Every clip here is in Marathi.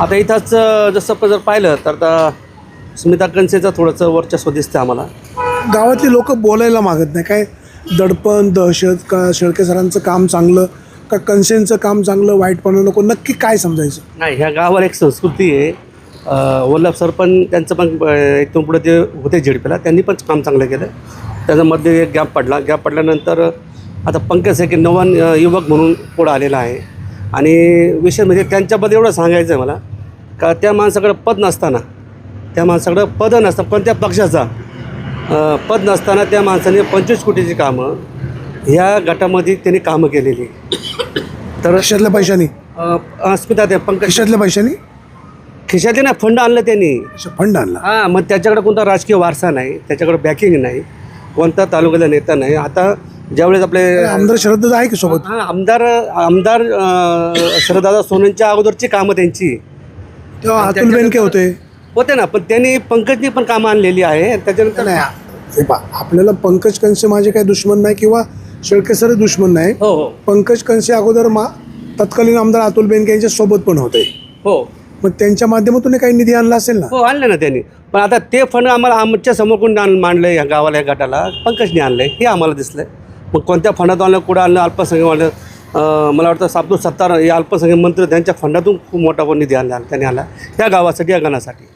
आता इथंच जसं जर पाहिलं तर आता स्मिता कनसेचं थोडंसं वर्चस्व दिसतं आम्हाला. गावातली लोक बोलायला मागत नाही. काय दडपण दहशत का शेळके सरांचं काम चांगलं का कन्सेनचं काम चांगलं वाईटपणा नको नक्की काय समजायचं? नाही ह्या गावाला एक संस्कृती आहे. वल्लभ सर पण त्यांचं पण इथून पुढे ते होते झेडपीला. त्यांनी पण काम चांगलं केलं. त्याच्यामध्ये एक गॅप पडला. गॅप पडल्यानंतर आता पंकज एक नवन अ, युवक म्हणून पुढं आलेला आहे. आणि विशेष म्हणजे त्यांच्याबद्दल एवढं सांगायचं आहे मला. का त्या माणसाकडं पद नसताना त्या माणसाकडं पद नसतं कोणत्या पक्षाचा? पद नसताना त्या माणसाने पंचवीस कोटीची कामं ह्या गटामध्ये त्यांनी कामं केलेली. तर खिशातल्या पैशानी? अस्मिता ते पंकज. खिशातल्या पैशानी? खिशातले ना फंड आणलं त्यांनी. फंड आणला. हां मग त्याच्याकडे कोणता राजकीय वारसा नाही त्याच्याकडे बॅकिंग नाही कोणता तालुक्याचा नेता नाही. आता ज्यावेळेस आपले आमदार शरद आहे की सोबत? हां आमदार आमदार शरदादा सोनंच्या अगोदरची कामं त्यांची. तेव्हा अतुल बेनके होते. होते ना पण त्यांनी पंकजनी पण कामं आणलेली आहे त्याच्यानंतर नाही हे पहा, आपल्याला पंकज कंसे माझे काही दुश्मन नाही किंवा शेळके सर दुश्मन नाही. हो हो. पंकज कंसे अगोदर मा तत्कालीन आमदार अतुल बेनके यांच्या सोबत पण होते. हो. मग त्यांच्या माध्यमातून काही निधी आणला असेल ना? हो आणलं ना त्यांनी. पण आता ते फंड आम्हाला आमच्यासमोर कोण मांडलं या गावाला या गटाला? पंकजने आणलं हे आम्हाला दिसलं मग कोणत्या फंडातून आणलं कुठं आणलं अल्पसंख्याक आणलं मला वाटतं साबदू सत्तार हे अल्पसंख्याक मंत्री त्यांच्या फंडातून खूप मोठा पण निधी आणला त्यांनी आला या गावासाठी या गणासाठी.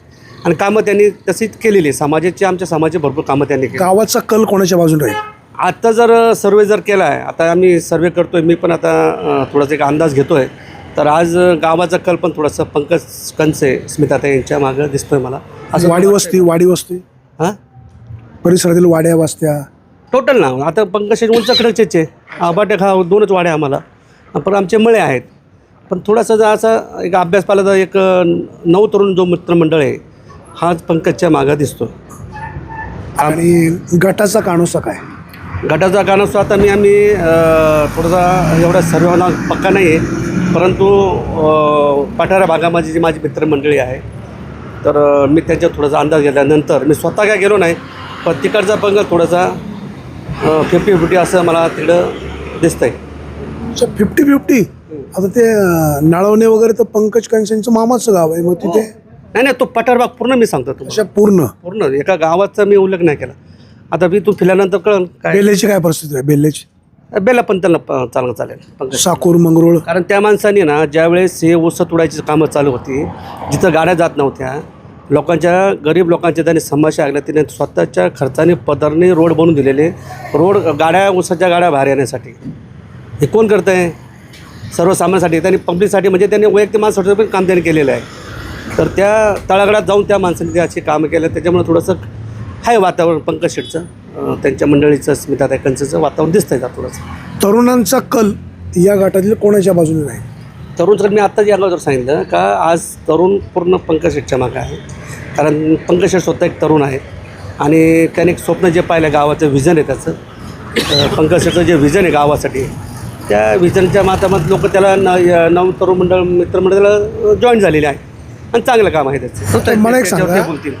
आणि कामं त्यांनी तशीच केलेली आहे. समाजाची आमच्या समाजाची भरपूर कामं त्यांनी केली. गावाचा कल कोणाच्या बाजूने राहील? आता जर सर्वे जर केला आहे आता आम्ही सर्वे करतोय. मी पण आता थोडासा एक अंदाज घेतोय. तर आज गावाचा कल पण थोडासा पंकज कंसे स्मिताताई यांच्या मागं दिसतोय मला. असं वाडी वस्ती वाडी वस्ती. हां? परिसरातील वाड्या वस्त्या टोटल ना आता पंकज उंचकडेचे आबाटे खा दोनच वाड्या आम्हाला. पण आमचे मळे आहेत. पण थोडासा जर असा एक अभ्यास पाहिला तर एक नऊ तरुण जो मित्रमंडळ आहे हाच पंकजच्या मागं दिसतो. आणि गटाचा कानोसा काय? गटाचा कानोसा आता मी आम्ही थोडासा एवढा सर्वांना पक्का नाही आहे परंतु पठारा भागामध्ये जी माझी मित्रमंडळी आहे तर मी त्यांच्या थोडासा अंदाज घेतल्यानंतर मी स्वतः काय गेलो नाही पण तिकडचा पंग थोडासा फिफ्टी फिफ्टी असं मला तिकडं दिसतंय. अच्छा फिफ्टी फिफ्टी आता ते अं, नाळवणे वगैरे तर पंकज कंसेंचं मामाचं गाव आहे मग तिथे? नाही नाही तो पठार भाग पूर्ण मी सांगतो तुम्हाला. अशा पूर्ण? पूर्ण एका गावाचा मी उल्लेख नाही केला. आता मी तू फिरल्यानंतर कळलं काय. काय परिस्थिती आहे? बेल्लेची बेला पण त्यांना प- चांगलं चालेल. पंकज. साकूर मंगरुळ? कारण त्या माणसाने ना ज्यावेळेस हे ऊस तोडायची कामं चालू होती जिथं गाड्या जात नव्हत्या लोकांच्या गरीब लोकांच्या त्यांनी समस्या आल्या तिने स्वतःच्या खर्चाने पदरने रोड बनवून दिलेले. रोड गाड्या उसाच्या गाड्या बाहेर येण्यासाठी. हे कोण करतं आहे? सर्वसामान्यांसाठी. त्यांनी पब्लिकसाठी म्हणजे त्यांनी वैयक्तिक माणसासाठी पण काम त्यांनी केलेलं आहे. तर त्या तळागडात जाऊन त्या माणसाने ते अशी कामं केलं. त्याच्यामुळे थोडंसं आहे वातावरण पंकज शेटचं. त्यांच्या मंडळीचं स्मिता कंचचं वातावरण दिसतंय का थोडंसं. तरुणांचा कल या गटातील कोणाच्या बाजूने नाही? तरुण जर मी आत्ताच या अगोदर सांगितलं का आज तरुण पूर्ण पंकज शेटच्या मागं आहे. कारण पंकज शेट स्वतः एक तरुण आहे. आणि त्याने एक स्वप्न जे पाहिलं गावाचं व्हिजन आहे त्याचं पंकज शेटचं जे व्हिजन आहे गावासाठी त्या व्हिजनच्या माध्यमात लोक त्याला न नव तरुण मंडळ मित्रमंडळाला जॉईन झालेले आहे. आणि चांगलं काम आहे त्याचं. मला एक सांगा. बोलतील.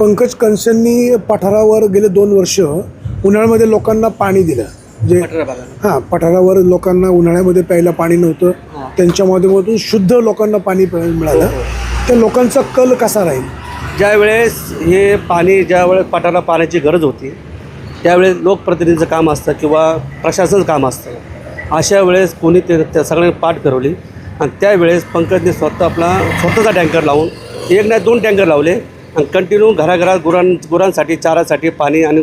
पंकज कंसेंनी पठारावर गेले दोन वर्ष उन्हाळ्यामध्ये लोकांना पाणी दिलं. भागाला. हां पठारावर लोकांना उन्हाळ्यामध्ये प्यायला पाणी नव्हतं. त्यांच्या माध्यमातून शुद्ध लोकांना पाणी मिळालं. त्या लोकांचा कल कसा राहील? ज्यावेळेस हे पाणी ज्यावेळेस पटाला पाण्याची गरज होती त्यावेळेस लोकप्रतिनिधीचं काम असतं किंवा प्रशासनाचं काम असतं. अशा वेळेस कोणी ते त्या सगळ्यांनी पाठ फिरवली आणि त्यावेळेस पंकजने स्वतः आपला स्वतःचा टँकर लावून एक नाही दोन टँकर लावले आणि कंटिन्यू घराघरात गुरां गुरांसाठी चारासाठी पाणी आणि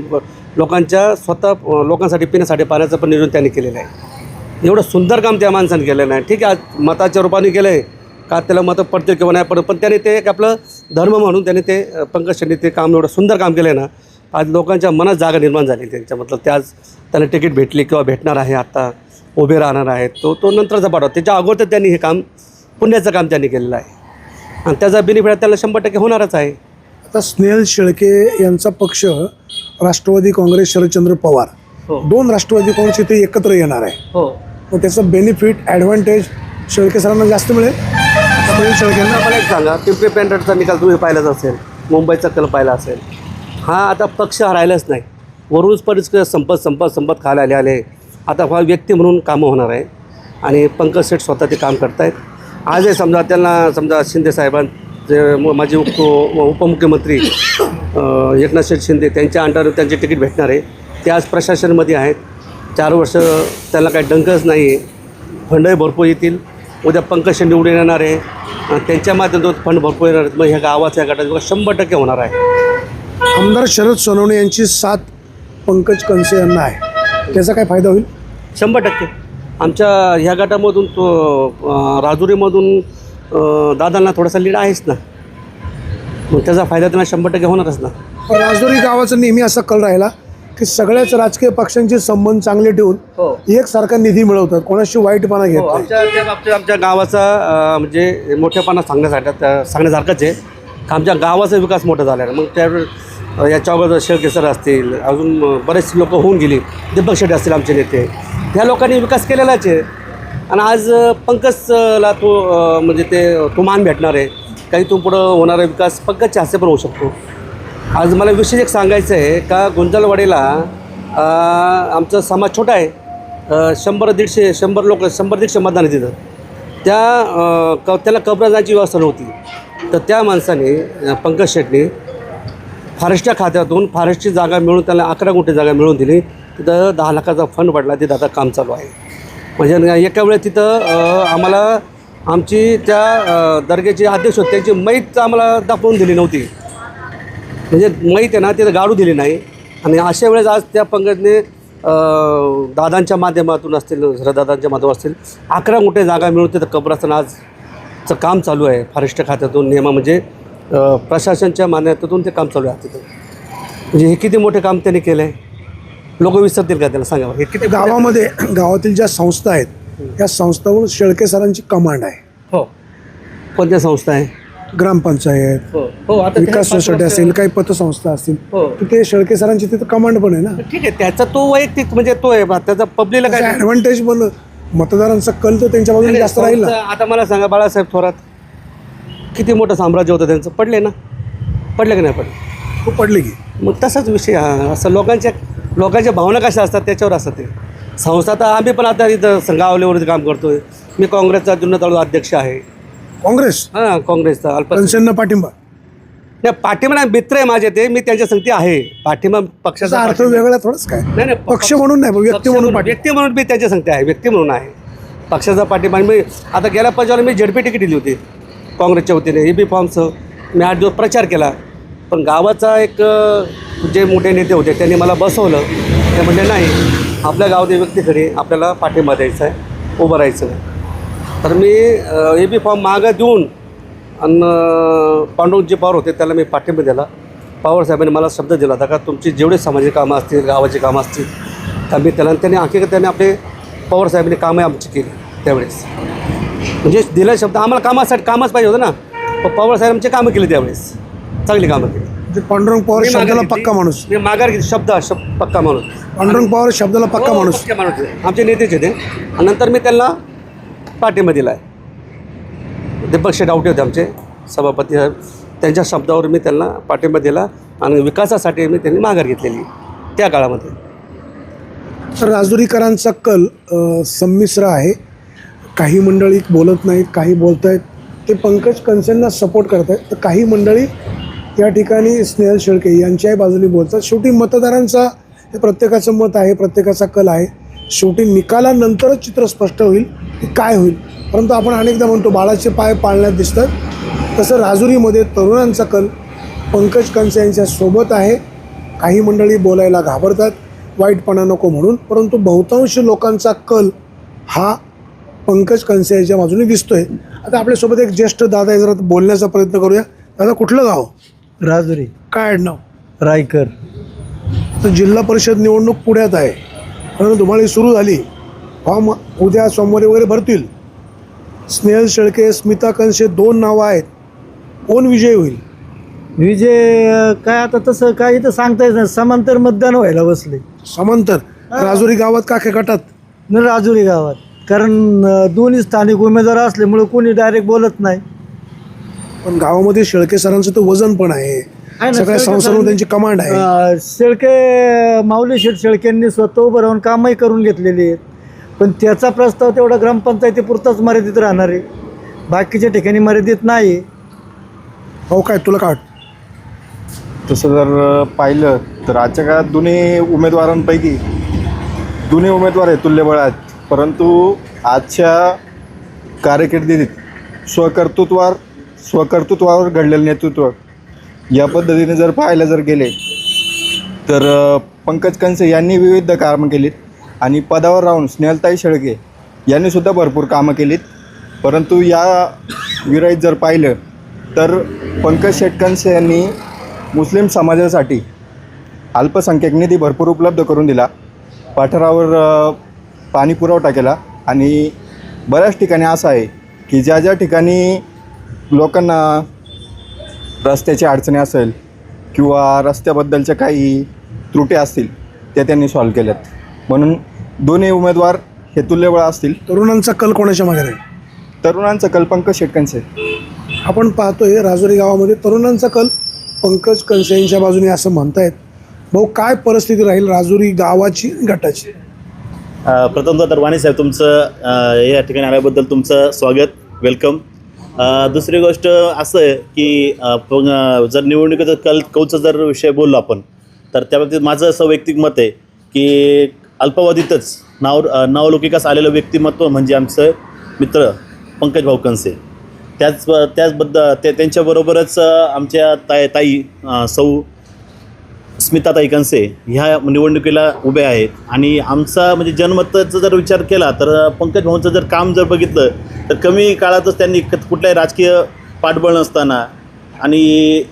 लोकांच्या स्वतः लोकांसाठी पिण्यासाठी पाण्याचं पण नियोजन त्यांनी केलेलं आहे. एवढं सुंदर काम त्या माणसाने केलेलं आहे. ठीक आहे आज मताच्या रूपाने केलं आहे का त्याला मतं पडते किंवा नाही पडत पण त्याने ते एक आपलं धर्म म्हणून त्याने ते पंकज शेट्टी ते काम एवढं सुंदर काम केलं आहे ना आज लोकांच्या मनात जागा निर्माण झाली त्यांच्या मतलब ते आज त्याला तिकीट भेटली किंवा भेटणार आहे आता उभे राहणार आहेत. तो तो नंतरचा पाठवा त्याच्या अगोदर त्यांनी हे काम पुण्याचं काम त्यांनी केलेलं आहे. आणि त्याचा बेनिफिट त्याला शंभर टक्के होणारच आहे. आता स्नेहल शेळके यांचा पक्ष राष्ट्रवादी काँग्रेस शरदचंद्र पवार. हो. दोन राष्ट्रवादी काँग्रेस इथे एकत्र येणार आहे. हो. मग त्याचं बेनिफिट ॲडव्हान्टेज शेळके सरांना जास्त मिळेल. स्नेहल मला एक सांगा पिंपरी पेंढरचा निकाल तुम्ही पाहिलाच असेल मुंबईचा कल पाहिला असेल. हा आता पक्ष राहिलाच नाही. वरूनच परिस्क संपत संपत संपत खायला आले आले. आता हा व्यक्ती म्हणून कामं होणार आहे. आणि पंकज शेठ स्वतः ते काम करतायत. आजही समजा त्यांना समजा शिंदे साहेबांचे म- माजी उप उपमुख्यमंत्री एकनाथ शेठ शिंदे त्यांच्या अंडर त्यांची तिकीट भेटणार आहे. ते आज प्रशासनमध्ये आहेत. चार वर्ष त्यांना काही डंकच नाही आहे. फंडही भरपूर येतील. उद्या पंकज निवडून येणार आहे. त्यांच्या माध्यमातून फंड भरपूर येणार आहेत. मग ह्या गावाच्या गटात विकास शंभर टक्के होणार आहे. आमदार शरद सोनवणे यांची साथ पंकज कंसे यांना आहे. त्याचा काय फायदा होईल? शंभर टक्के. आमच्या ह्या गटामधून तो राजुरीमधून दादांना थोडासा लीड आहेच ना. मग त्याचा फायदा त्यांना शंभर टक्के होणारच ना. राजुरी गावाचा नेहमी असा कल राहिला. की सगळ्याच राजकीय पक्षांचे संबंध चांगले ठेवून हो. एकसारखा निधी मिळवतात. कोणाशी वाईटपणा घेत नाही. आमच्या त्या बाबतीत आमच्या गावाचा म्हणजे मोठेपणा सांगण्यासाठी त्या- सांगण्यासारखंच आहे. आमच्या गावाचा विकास मोठा झाला आहे. मग अ, याच्या अगोदर शेळके सर असतील अजून बरेच लोक होऊन गेली. दीपक शेट्टी असतील आमचे नेते. ह्या लोकांनी विकास केलेलाच आहे. आणि आज पंकजला तो म्हणजे ते तो मान भेटणार आहे. काही तो पुढं होणारा विकास पंकजच्या हस्ते पण होऊ शकतो. आज मला विशेष एक सांगायचं आहे का गुंजालवाडीला आमचा समाज छोटा आहे. शंभर दीडशे शंभर लोक शंभर दीडशे मतदान आहे तिथं. त्या क त्याला कबरा जायची व्यवस्था नव्हती. तर त्या माणसाने पंकज शेटने फॉरेस्टच्या खात्यातून फॉरेस्टची जागा मिळून त्याला अकरा गुंठे जागा मिळवून दिली. तिथं दहा लाखाचा फंड पडला तिथं आता काम चालू आहे. म्हणजे एका वेळेस तिथं आम्हाला आमची त्या अ, दर्ग्याचे अध्यक्ष होते. त्यांची मैत आम्हाला दाखवून दिली नव्हती. म्हणजे मैत आहे ना तिथं गाडू दिली नाही. आणि अशा वेळेस आज त्या पंकजने दादांच्या माध्यमातून असतील दादांच्या माध्यमातून असतील अकरा मोठे जागा मिळून तिथं कबराचं आजचं काम चालू आहे फॉरेस्ट खात्यातून. नियमा म्हणजे प्रशासनच्या मान्यतेतून ते काम चालू आहे तिथं. म्हणजे हे किती मोठे काम त्यांनी केलं आहे लोक विसरतील का त्याला सांगा हे किती गावामध्ये गावातील ज्या संस्था आहेत या संस्थांवर शेळके सरांची कमांड आहे. हो. कोणत्या संस्था आहे? ग्रामपंचायत हो हो आता विकास सोसायटी असेल काही पतसंस्था असतील हो. तिथे शेळके सरांची तिथं कमांड पण आहे ना? ठीक आहे त्याचा तो वैयक्तिक म्हणजे तो आहे बा, त्याचा पब्लिकला काय ॲडव्हान्टेज पण मतदारांचा कल तर त्यांच्या बाजूने जास्त राहील ना. आता मला सांगा बाळासाहेब थोरात किती मोठं साम्राज्य होतं त्यांचं? पडले ना? पडले की नाही पडले? खूप पडली की. मग तसाच विषय हा असं लोकांच्या लोकांच्या भावना कशा असतात त्याच्यावर असतात ते. संस्था तर आम्ही पण आता इथं गाव काम करतोय. मी काँग्रेसचा जुन्नर तालुका अध्यक्ष आहे. काँग्रेस? हां काँग्रेसचा अल्प कनसेंना पाठिंबा. नाही पाठिंबा नाही, मित्र आहे माझे ते मी त्यांच्या संगती आहे. पाठिंबा पक्षाचा त्याचा अर्थ पाठिंबा- वेगळा थोडंच काय? नाही नाही पक्ष म्हणून नाही पण व्यक्ती पक्ष म्हणून पाठिंबा. व्यक्ती म्हणून मी त्यांच्या संगती आहे व्यक्ती म्हणून आहे. पक्षाचा पाठिंबा मी आता गेल्या पंजाला मी झेडपी तिकीट दिली होती काँग्रेसच्या वतीने ए बी फॉर्मचं मी आठ दिवस प्रचार केला पण गावाचा एक अ, जे मोठे नेते होते त्यांनी मला बसवलं. ते म्हणले नाही आपल्या गावातील व्यक्तीकडे आपल्याला पाठिंबा द्यायचा आहे उभं राहायचं. तर मी ए बी फॉर्म मागं देऊन आणि पांडुरंगजी पवार होते त्याला मी पाठिंबा दिला. पवार साहेबांनी मला शब्द दिला होता का तुमची जेवढे सामाजिक कामं असतील गावाची कामं असतील तर मी त्याला त्यांनी आणखी त्याने आपले पवार साहेबांनी कामं आमची केली त्यावेळेस. म्हणजे दिला शब्द आम्हाला कामासाठी कामच पाहिजे होतं ना. पण पवार साहेबांची कामं केली त्यावेळेस. चांगली कामं केली. म्हणजे पांडुरंग पवार शब्दाला. पक्का माणूस. मी माघार घेतली. शब्द शब्द पक्का माणूस. पांडुरंग पवार शब्दाला पक्का हो, माणूस. माणूस. आमचे नेतेच होते. आणि नंतर मी त्यांना पाठिंबा दिला आहे दीपक शेठ आवटे होते आमचे. सभापती साहेब त्यांच्या शब्दावर मी त्यांना पाठिंबा दिला आणि विकासासाठी मी त्यांनी माघार घेतलेली त्या काळामध्ये. तर राजुरीकरांचा कल संमिश्र आहे. काही मंडळी बोलत नाहीत काही बोलत आहेत ते पंकज कनसेंना सपोर्ट करत आहेत तर काही मंडळी या ठिकाणी स्नेहल शेळके यांच्याही बाजूने बोलतात. शेवटी मतदारांचा हे प्रत्येकाचं मत आहे प्रत्येकाचा कल आहे. शेवटी निकालानंतरच चित्र स्पष्ट होईल की काय होईल. परंतु आपण अनेकदा म्हणतो बाळाचे पाय पाळण्यात दिसतात. तसं राजुरीमध्ये तरुणांचा कल पंकज कंसे यांच्या सोबत आहे. काही मंडळी बोलायला घाबरतात. वाईटपणा नको म्हणून. परंतु बहुतांश लोकांचा कल हा पंकज कंसे याच्या बाजूने दिसतोय. आता आपल्यासोबत एक ज्येष्ठ दादा आहे जरा बोलण्याचा प्रयत्न करूया. दादा कुठलं गाव? राजुरी. काय आडनाव? रायकर. तर जिल्हा परिषद निवडणूक पुण्यात आहे. म्हणून धुमाळी सुरू झाली. फॉर्म उद्या सोमवारी वगैरे भरतील. स्नेहल शेळके स्मिता कंसे दोन नावं आहेत. कोण विजयी होईल? विजय काय आता तसं काय इथं सांगता येत नाही. समांतर मतदान व्हायला बसले. समांतर? राजुरी गावात काखे गटात न राजुरी गावात. कारण अं, दोन्ही स्थानिक उमेदवार असल्यामुळे कोणी डायरेक्ट बोलत नाही. पण गावामध्ये शेळके सरांचं तर वजन पण आहे. आहे ना, सगळ्या शेळके संस्थांवर सरांनी- त्यांची कमांड आहे. अं, शेळके माऊली शेठ शेळकेंनी स्वतः उभं राहून कामही करून घेतलेली आहेत. पण त्याचा प्रस्ताव तेवढा ग्रामपंचायतीपुरताच मर्यादित राहणार आहे. बाकीच्या ठिकाणी मर्यादित नाही. भाऊ काय तुला काय वाटतं? तसं जर पाहिलं तर आजच्या काळात दोन्ही उमेदवारांपैकी दोन्ही उमेदवार आहेत तुल्यबळ आहेत परंतु आजच्या कारकिर्दीत स्वकर्तृत्वावर स्वकर्तृत्वावर घडलेलं नेतृत्व या पद्धतीने जर पाहायला जर गेले तर पंकज कंसे यांनी विविध कामं केलीत आणि पदावर राहून स्नेहलताई शेळके यांनीसुद्धा भरपूर कामं केलीत. परंतु या विरहित जर पाहिलं तर पंकज शेटकंसे यांनी मुस्लिम समाजासाठी अल्पसंख्याक निधी भरपूर उपलब्ध करून दिला. पाठरावर पाणी पुरवठा केला आणि बऱ्याच ठिकाणी असं आहे की ज्या ज्या ठिकाणी लोकांना रस्त्याची अडचणी असेल किंवा रस्त्याबद्दलच्या काही त्रुटी असतील त्या त्यांनी सॉल्व केल्यात. म्हणून दोन्ही उमेदवार हे तुल्यबळ असतील. तरुणांचा कल कोणाच्या मागे राहील? तरुणांचं कल्पंक शेटकंचे आपण पाहतोय राजुरी गावामध्ये तरुणांचा कल पंकज कंसे यांच्या बाजूने असं म्हणतायत. भाऊ काय परिस्थिती राहील राजुरी गावाची गटाची? अ, प्रथमतः तर वाणी साहेब तुमचं अ, या ठिकाणी आल्याबद्दल तुमचं स्वागत वेलकम दुसरी गोष्ट असं आहे की प- जर निवडणुकीचं कल कौचा जर विषय बोललो आपण तर त्याबाबतीत माझं असं वैयक्तिक मत आहे की अल्पावधीतच नाव नावलौकिकास आलेलं व्यक्तिमत्व म्हणजे आमचं मित्र पंकज भाऊ कंसे त्याच त्याचबद्दल ते त्यांच्याबरोबरच आमच्या ताई ताई सौ सौ स्मिताताई कंसे ह्या निवडणुकीला उभे आहेत. आणि आमचा म्हणजे जनमताचा जर विचार केला तर पंकज भाऊंचं जर काम जर बघितलं तर कमी काळातच त्यांनी क- कुठल्याही राजकीय पाठबळ नसताना आणि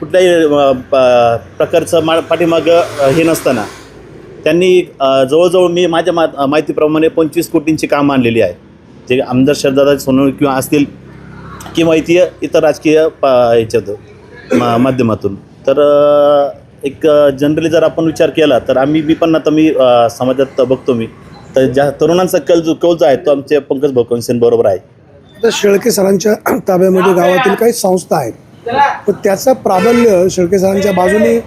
कुठल्याही प- प्रकारचं मा पाठीमागं हे नसताना त्यांनी जवळजवळ मी माझ्या मा माहितीप्रमाणे पंचवीस कोटींची कामं आणलेली आहे जे आमदार शरदादा सोनवणे किंवा असतील किंवा इथे इतर राजकीय पा ह्याच्यात मा माध्यमातून. तर एक जनरली जर आपण विचार केला तर आम्ही मी पण आता मी समाजात बघतो मी. तर ज्या तरुणांचा कल जो कौल जो आहे तो आमच्या पंकज भोकनसेन बरोबर आहे. आता शेळके सरांच्या ताब्यामध्ये गावातील काही संस्था आहेत. पण त्याचं प्राबल्य शेळके सरांच्या बाजूने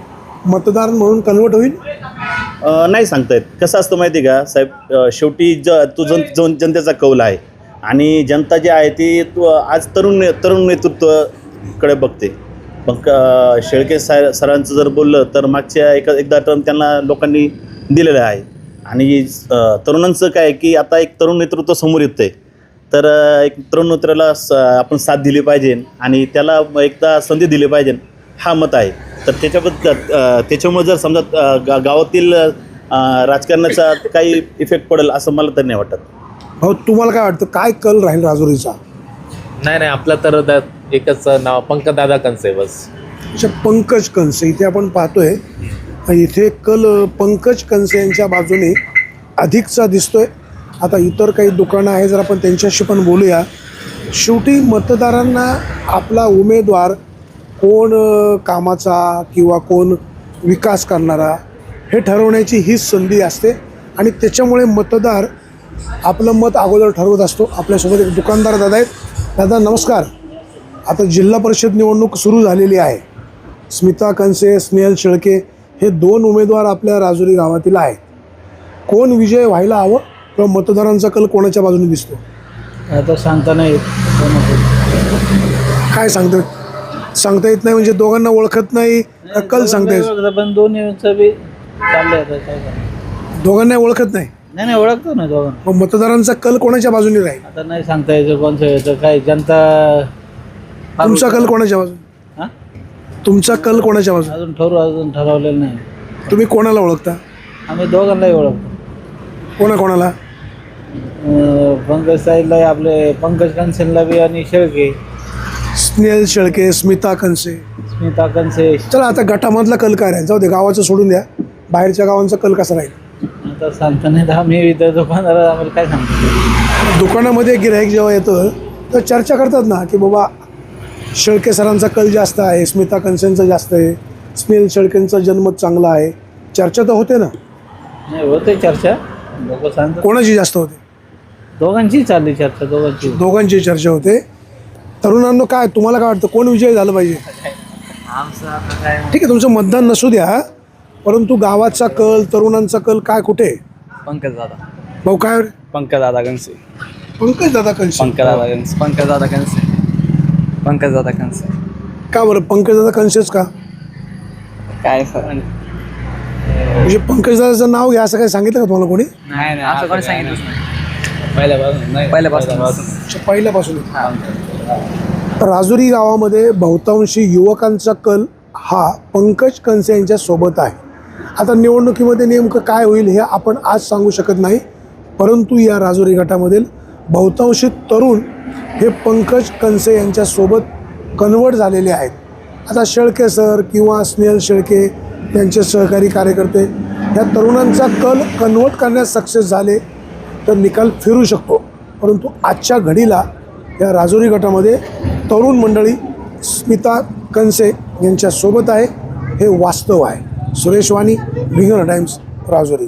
मतदार म्हणून कन्वर्ट होईल? अ, नाही सांगता येत. कसं असतं माहिती आहे का साहेब अ, शेवटी ज तो जन जन जनतेचा कौल आहे. आणि जनता जी आहे ती तो आज तरुण ने तरुण नेतृत्वकडे बघते. मग अ, शेळके सा सरांचं जर बोललं तर मागच्या एका एकदा टर्म त्यांना लोकांनी दिलेलं आहे. आणि तरुणांचं काय आहे की आता एक तरुण नेतृत्व समोर येतं आहे तर एक तरुण नेतृत्वाला स आपण साथ दिली पाहिजे आणि त्याला एकदा संधी दिली पाहिजे हा मत आहे. तर त्याच्याबद्दल त्याच्यामुळे जर समजा गा गावातील राजकारणाचा काही इफेक्ट पडेल असं मला तर नाही वाटत. भाऊ तुम्हाला काय वाटतं? काय कल राहील राजुरीचा? नाही नाही आपलं तर एकच नाव पंकदादा कंसे बस. अच्छा पंकज कंसे इथे आपण पाहतोय इथे कल पंकज कंसे यांच्या बाजूने अधिकचा दिसतोय. आता इतर काही दुकानं आहे जर आपण त्यांच्याशी पण बोलूया. शेवटी मतदारांना आपला उमेदवार कोण कामाचा किंवा कोण विकास करणारा हे ठरवण्याची हीच संधी असते. आणि त्याच्यामुळे मतदार आपलं मत अगोदर ठरवत असतो. आपल्यासोबत एक दुकानदार दादा आहेत. दादा नमस्कार. आता जिल्हा परिषद निवडणूक सुरू झालेली आहे. स्मिता कंसे स्नेहल शेळके हे दोन उमेदवार आपल्या राजुरी गावातील आहेत. कोण विजय व्हायला हवं किंवा मतदारांचा कल कोणाच्या बाजूने दिसतो? आता सांगता नाही येत. काय सांगतं सांगता येत नाही म्हणजे दोघांना ओळखत नाही कल सांगता येत. पण करणार. दोघांना ओळखत नाही. नाही नाही ओळखतो ना दोघं. मग मतदारांचा कल कोणाच्या बाजूने राहील? आता नाही सांगता यायचं कोणतं यायचं काय जनता तुमचा कल कोणाच्या बाजूने? तुमचा कल कोणाच्या बाजूने अजून ठरवू अजून ठरवलेलं नाही. तुम्ही कोणाला ओळखता? आम्ही दोघांनाही ओळखतो. कोणा कोणाला अं, पंकज साईडला आपले पंकज कन्सेनला बी आणि शेळके. स्नेहल शेळके स्मिता कंसे स्मिता कन्से. चला आता गटामधला कल काय राहील? जाऊ दे गावाचं सोडून द्या. बाहेरच्या गावांचा कल कसा राहील? आता सांगता नाही तर आम्ही इथं दुकानदार आम्हाला काय सांगतो दुकानामध्ये गिराईक जेव्हा येतं तर चर्चा करतात ना की बाबा शेळके सरांचा कल जास्त आहे स्मिता कंसेंचा जास्त आहे स्नेहल शेळकेंचा जन्म चांगला आहे. चर्चा तर होते ना? नाही होते चर्चा. लोक सांगतात. कोणाची जास्त होते? दोघांची चालली चर्चा दोघांची. दोघांची चर्चा होते. तरुणांनो काय तुम्हाला काय वाटतं कोण विजय झालं पाहिजे? ठीक आहे तुमचं मतदान नसू द्या. परंतु गावाचा कल तरुणांचा कल काय कुठे? पंकज दादा. भाऊ काय? पंकज दादा गंगसे पंकज दादा कंसे पंकजदादा कंस पंकजदादा कंसे पंकजदादा कंसे का बरं? पंकज दादा कंसेच का? काय सर म्हणजे पंकज दादाचं नाव घ्या असं काही सांगितलं का तुम्हाला कोणी? नाही नाही असं कोणी सांगितलंच नाही. पहिल्यापासून नाही पहिल्यापासून अच्छा, पहिल्यापासून. राजुरी गावामध्ये बहुतांशी युवकांचा कल हा पंकज कंसे यांच्या सोबत आहे. आता निवडणुकीमध्ये नेमकं काय होईल हे आपण आज सांगू शकत नाही. परंतु या राजुरी गटामधील बहुतांशी तरुण हे पंकज कंसे यांच्यासोबत कन्वर्ट झालेले आहेत. आता शेळके सर किंवा स्नेहल शेळके यांचे सहकारी कार्यकर्ते ह्या तरुणांचा कल कन्वर्ट करण्यात सक्सेस झाले तर निकाल फिरू शकतो. परंतु आजच्या घडीला या राजुरी गटामध्ये तरुण मंडळी स्मिता कंसे यांच्यासोबत आहे. हे वास्तव आहे. Suresh Wani Ringer Times Rajuri.